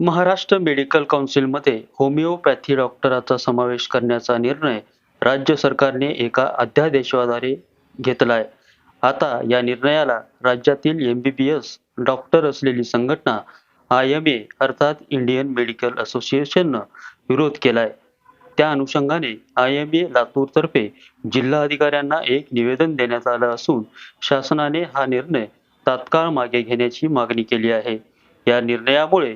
Maharashtra medical काउन्सिलमध्ये homeopathy डॉक्टराचा समावेश करण्याचा निर्णय राज्य सरकारने एका अध्यादेशाद्वारे घेतला आहे आता या निर्णयाला राज्यातील M B B S doctor असलेली संघटना आय एम ए अर्थात इंडियन मेडिकल असोसिएशननं विरोध केलाय. त्या अनुषंगाने आय एम ए लातूरतर्फे जिल्हा अधिकाऱ्यांना एक निवेदन देण्यात आलं असून शासनाने हा निर्णय तात्काळ मागे घेण्याची मागणी केली आहे. या निर्णयामुळे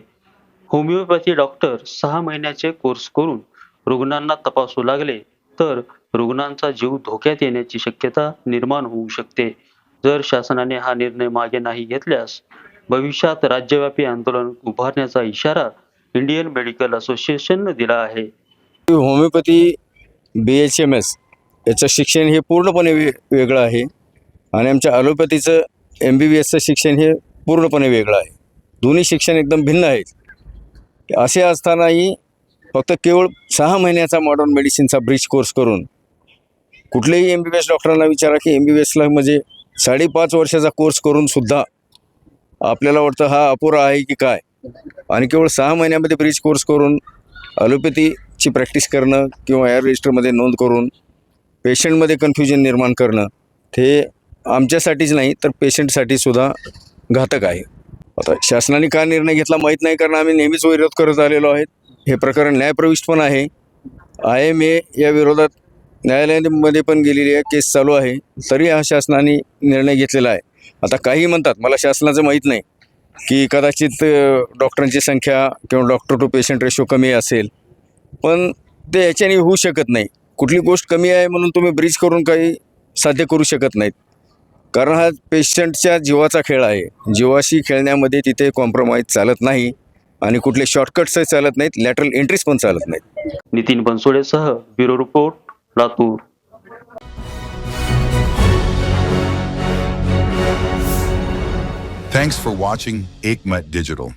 होमिओपॅथी डॉक्टर सहा महिन्याचे कोर्स करून रुग्णांना तपासू लागले तर रुग्णांचा जीव धोक्यात येण्याची शक्यता निर्माण होऊ शकते. जर शासनाने हा निर्णय मागे नाही घेतल्यास भविष्यात राज्यव्यापी आंदोलन उभारण्याचा इशारा इंडियन मेडिकल असोसिएशननं दिला आहे. Homeopathy B H M S याचं शिक्षण हे पूर्णपणे वे वेगळं आहे आणि आमच्या ॲलोपॅथीचं एम बी बी एसचं शिक्षण हे पूर्णपणे वेगळं आहे. दोन्ही शिक्षण एकदम भिन्न आहेत. असे असतानाही फक्त केवळ सहा महिन्याचा मॉडर्न मेडिसिनचा ब्रिज कोर्स करून कुठल्याही एम बी बी एस डॉक्टरांना विचारा की एम बी बी एसला म्हणजे साडेपाच वर्षाचा कोर्स करूनसुद्धा आपल्याला वाटतं हा अपुरा आहे की काय? आणि केवळ सहा महिन्यामध्ये ब्रिज कोर्स करून ॲलोपॅथीची प्रॅक्टिस करणं किंवा एअर रजिस्टरमध्ये नोंद करून पेशंटमध्ये कन्फ्युजन निर्माण करणं हे आमच्यासाठीच नाही तर पेशंटसाठी सुद्धा घातक आहे. आता शासनाने का निर्णय घेतला माहीत नाही कारण आम्ही नेहमीच विरोध करत आलेलो आहेत. हे प्रकरण न्यायप्रविष्ट पण आहे. आय एम ए या विरोधात न्यायालयामध्ये पण गेलेली आहे केस चालू आहे. तरी हा शासनाने निर्णय घेतलेला आहे. आता काही म्हणतात मला शासनाचं माहीत नाही की कदाचित डॉक्टरांची संख्या किंवा डॉक्टर टू पेशंट रेशो कमी असेल. पण ते याच्याने होऊ शकत नाही. कुठली गोष्ट कमी आहे म्हणून तुम्ही ब्रिज करून काही साध्य करू शकत नाहीत. कारण हा पेशंटच्या जीवाचा खेळ आहे. जीवाशी खेळण्यामध्ये तिथे कॉम्प्रोमाइज चालत नाही आणि कुठले शॉर्टकट्सही चालत नाहीत लॅटरल एंट्रीज पण चालत नाहीत. Nitin बनसोडेसह bureau report Latur. Thanks for watching Aikmat Digital.